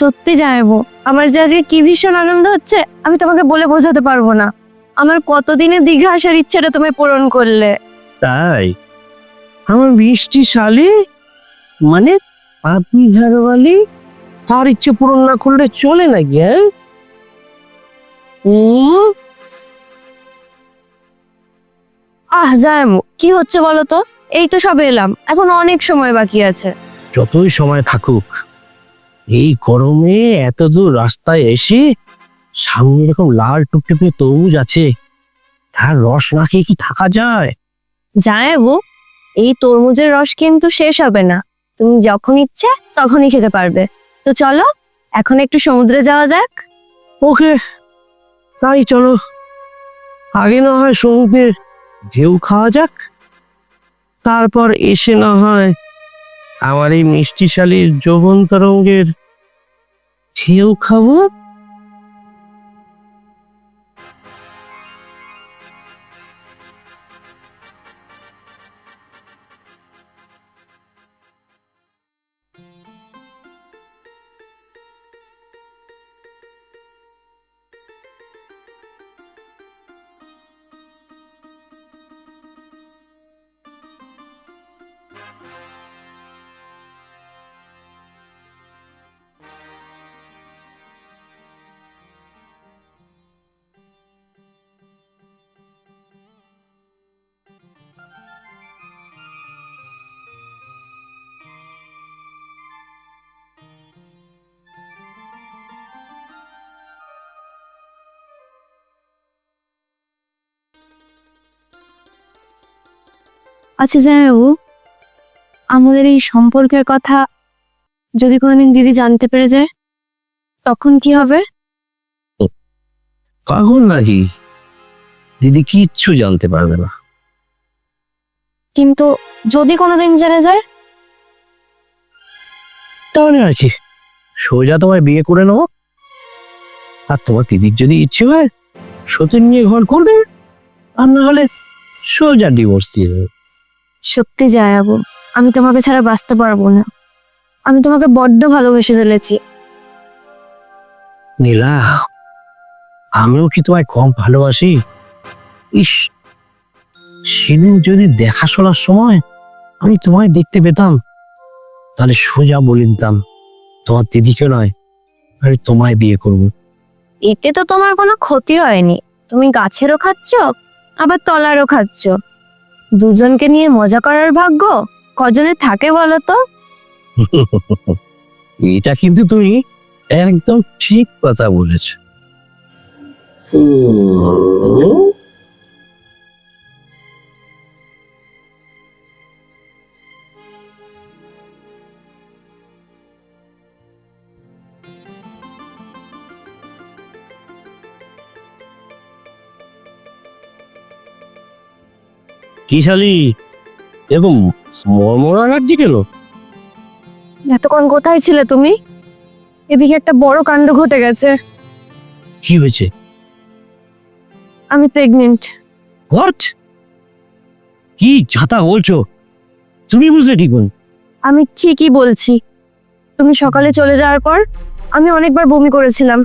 সত্যি যাইবো আমার যে আজকে কি ভীষণ আনন্দ হচ্ছে আমি তোমাকে বলে বোঝাতে পারব না। আমার কতদিনে দীঘা আসার ইচ্ছাটা তুমি পূরণ করলে। তাই? আমার মিষ্টি শালি? মানে আপনি ঝাড়ওয়ালি তার ইচ্ছে পূরণ না করলে চলে নাকি হ্যাঁ? উম, আহ যাইমু কি হচ্ছে বলো তো? এই তো সবে এলাম এখন অনেক সময় বাকি আছে। যতই সময় থাকুক। এই গরমে এত দূর রাস্তায় এসে সামনে এরকম লাল টুকটুকে তরমুজ আছে তার রস না খেয়ে কি থাকা যায়? যাইবো এই তরমুজের রস কিন্তু শেষ হবে না। তুমি যখন ইচ্ছে তখনই খেতে পারবে। তো চলো এখন একটু সমুদ্রে যাওয়া যাক। ওকে তাই চলো। আগে না হয় সমুদ্রের ঢেউ খাওয়া যাক তারপর এসে না হয় আমার এই মিষ্টি শালির যৌবন তরঙ্গের ঢেউ খাব আচ্ছা জামাইবাবু আমাদের এই সম্পর্কের কথা যদি কোনোদিন দিদি জানতে পেরে যায় তখন কি হবে? পাগল নাকি? দিদি কিচ্ছু জানতে পারবে না। কিন্তু যদি কোনোদিন জেনে যায়? তাহলে আর কি সোজা তোমায় বিয়ে করে নেব। আর তোমার দিদির যদি ইচ্ছে হয় সতীন নিয়ে ঘর করবে আর না হলে সোজা ডিভোর্স দিয়ে দেবে। সত্যি জায়াবু আমি তোমাকে ছাড়া বাঁচতে পারব না। আমি তোমাকে বড্ড ভালোবেসে ফেলেছি। নীলা আমিও কি তোমায় কম ভালোবাসি? ইস সেদিন যদি দেখাশোনার সময় আমি তোমায় দেখতে পেতাম তাহলে সোজা বলে দিতাম তোমার দিদিকে নয় আমি তোমায় বিয়ে করব। এতে তো তোমার কোনো ক্ষতি হয়নি। তুমি গাছেরও খাচ্ছ আবার তলারও খাচ্ছ। দুজনকে নিয়ে মজা করার ভাগ্য কজনে থাকে বলো তো এটা কিন্তু তুমি একদম ঠিক কথা বলেছ। কি শালি? এরকম মরমরা কেন? এতক্ষণ কোথায় ছিলে তুমি? এদিকে একটা বড় কাণ্ড ঘটে গেছে। কি হয়েছে? আমি প্রেগনেন্ট হোয়াট কি ছাতা বলছো? তুমি বুঝলে ঠিক বল। আমি ঠিকই বলছি। তুমি সকালে চলে যাওয়ার পর আমি অনেকবার বমি করেছিলাম।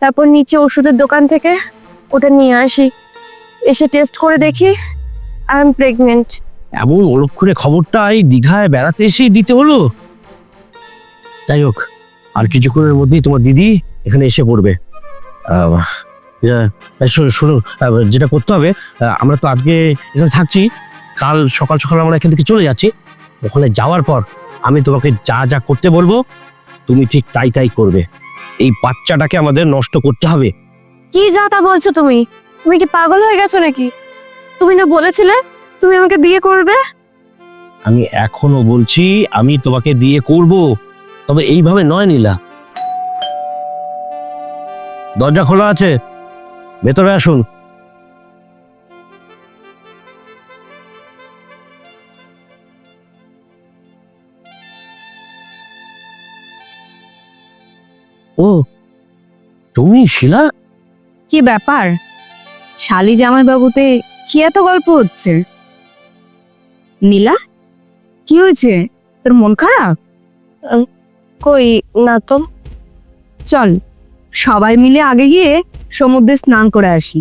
তারপর নিচে ওষুধের দোকান থেকে ওটা নিয়ে আসি। এসে টেস্ট করে দেখি আই এম প্রেগনেন্ট এমন অলক্ষণে খবরটা এই দীঘায় বেড়াতে এসেই দিতে হলো? যাই হোক আর কিছুক্ষণের মধ্যেই তোমার দিদি এখানে এসে পড়বে। শোনো যেটা করতে হবে আমরা তো আজকে এখানে থাকছি। কাল সকাল সকাল আমরা এখান থেকে চলে যাচ্ছি। ওখানে যাওয়ার পর আমি তোমাকে যা যা করতে বলব তুমি ঠিক তাই তাই করবে। এই বাচ্চাটাকে আমাদের নষ্ট করতে হবে। কি যা তা বলছো তুমি? তুমি কি পাগল হয়ে গেছো নাকি? তুমি না বলেছিলে তুমি আমাকে বিয়ে করবে? আমি এখনও বলছি আমি তোমাকে দিয়ে করব। তবে এইভাবে নয় নীলা। দরজা খোলা আছে। ভেতরে আসুন। ও তুমি শিলা? কি ব্যাপার? শালি জামাই বাবুতে কি এত গল্প হচ্ছে? নীলা? কি হয়েছে? তোর মন খারাপ? কই না তো। চল সবাই মিলে আগে গিয়ে সমুদ্রে স্নান করে আসি।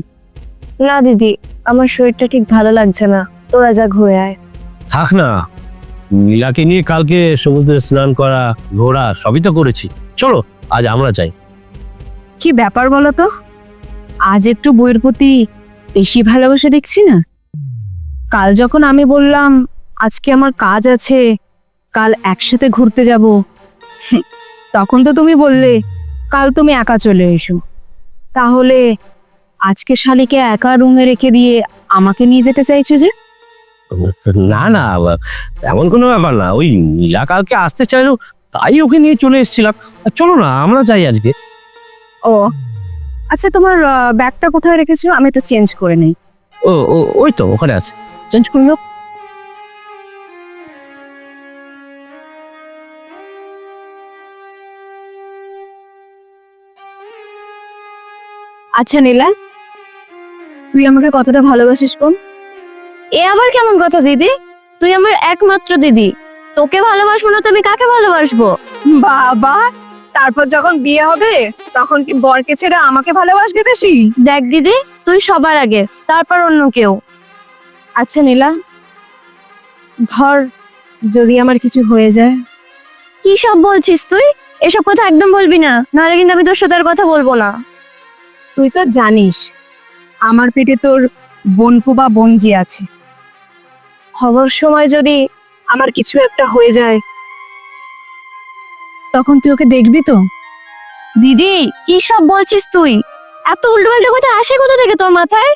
না দিদি আমার শরীরটা ঠিক ভালো লাগছে না। তোরা যা ঘুরে আয়। থাক না নীলাকে নিয়ে কালকে সমুদ্রে স্নান করা ঘোরা সবই তো করেছি। চলো আজ আমরা যাই। কি ব্যাপার বলো তো? আজ একটু বইয়ের প্রতি বেশি ভালোবাসা দেখছি না? কাল যখন আমি বললাম আজকে আমার কাজ আছে কাল একসাথে ঘুরতে যাব তখন তো তুমি বললে কাল তুমি একা চলে এসো। তাহলে আজকে শালিকে একা রুমে রেখে দিয়ে আমাকে নিয়ে যেতে চাইছো যে? না না এমন কোনো ব্যাপার না। ওই নীলা কালকে আসতে চাইলো তাই ওকে নিয়ে চলে এসেছিলাম। চলো না আমরা যাই আজকে। ও আচ্ছা তোমার আহ, ব্যাগটা কোথায় রেখেছো? আমি তো চেঞ্জ করে নেই। ও ও ওই তো ওখানে আছে। চেঞ্জ করে নাও। আচ্ছা নীলা। তুই আমাকে কতটা ভালোবাসিস কোন এ আবার কেমন কথা দিদি? তুই আমার একমাত্র দিদি। তোকে ভালোবাসবো না তো আমি কাকে ভালোবাসবো? বাবা! তারপর যখন বিয়ে হবে তখন কি বরকে ছেড়ে আমাকে ভালোবাসবে বেশি? দেখ দিদি তুই সবার আগে তারপর অন্য কেউ। আচ্ছা নীলা ধর যদি আমার কিছু হয়ে যায়। কি সব বলছিস তুই? এসব কথা একদম বলবি না নাহলে কিন্তু আমি তোর সাথে আর কথা বলব না। তুই তো জানিস আমার পেটে তোর বোনপু বা বোনজি আছে। হবার সময় যদি আমার কিছু একটা হয়ে যায় তখন তুই ওকে দেখবি তো? দিদি কি সব বলছিস তুই? এত উল্টো পাল্টা কথা আসে কোথা থেকে তোর মাথায়?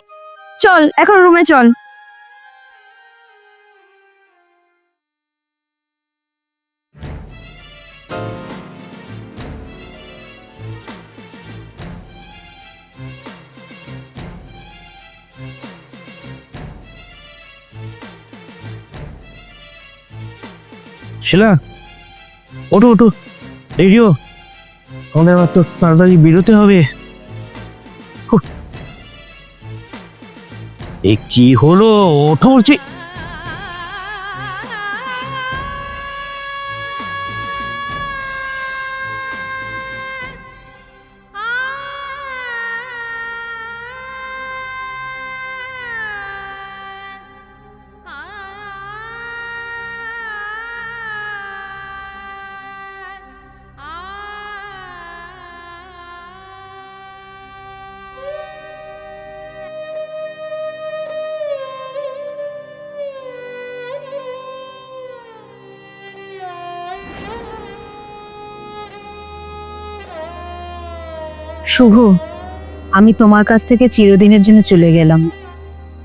চল এখন রুমে চল। শিলা ওঠো ওঠো। রেডিও আমাদের আবার তো তাড়াতাড়ি বেরোতে হবে। এ কি হলো? ওঠো বলছি। শুভ, আমি তোমার কাছ থেকে চিরদিনের জন্য চলে গেলাম।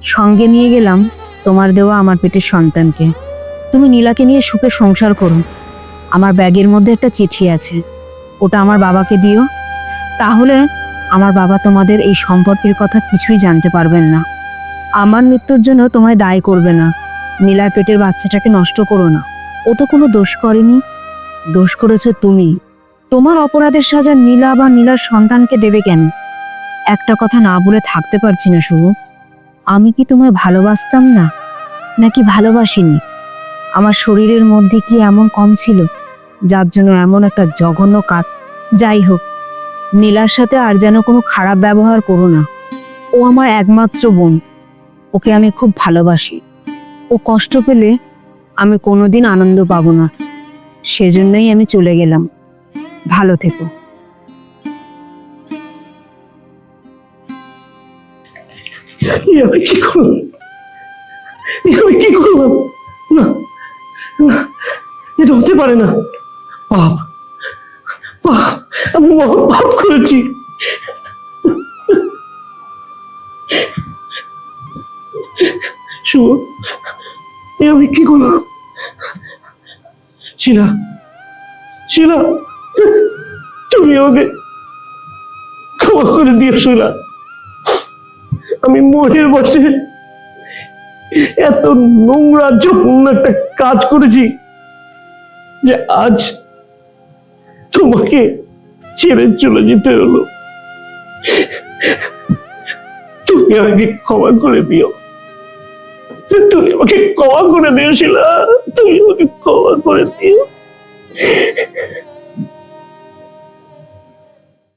সঙ্গে নিয়ে গেলাম তোমার দেওয়া আমার পেটের সন্তানকে। তুমি নীলাকে নিয়ে সুখে সংসার করো। আমার ব্যাগের মধ্যে একটা চিঠি আছে। ওটা আমার বাবাকে দিও। তাহলে আমার বাবা তোমাদের এই সম্পর্কের কথা কিছুই জানতে পারবেন না। আমার মৃত্যুর জন্য তোমায় দায় করবে না। নীলার পেটের বাচ্চাটাকে নষ্ট করো না। ও তো কোনো দোষ করেনি। দোষ করেছ তুমি। তোমার অপরাধের সাজা নীলা বা নীলার সন্তানকে দেবে কেন? একটা কথা না বলে থাকতে পারছি না শুভ। আমি কি তোমায় ভালোবাসতাম না? নাকি ভালোবাসিনি? আমার শরীরের মধ্যে কি এমন কম ছিল? যার জন্য এমন একটা জঘন্য কাজ। যাই হোক, নীলার সাথে আর যেন কোনো খারাপ ব্যবহার করো না। ও আমার একমাত্র বোন। ওকে আমি খুব ভালোবাসি। ও কষ্ট পেলে আমি কোনোদিন আনন্দ পাবো না। সেজন্যই আমি চলে গেলাম। ভালো থেকো। কি না এটা হতে পারে না। পাপ পাপ করেছি। শুভ, এ আমি কি করলাম শিলা শিলা তুমি আমাকে ক্ষমা করে দিও শিলা আমি মনের বসে এত নোংরা, জঘন্য একটা কাজ করেছি যে আজ তোমাকে ছেড়ে চলে যেতে হলো। তুমি আমাকে ক্ষমা করে দিও। তুমি আমাকে ক্ষমা করে দিও তুমি আমাকে ক্ষমা করে দিও।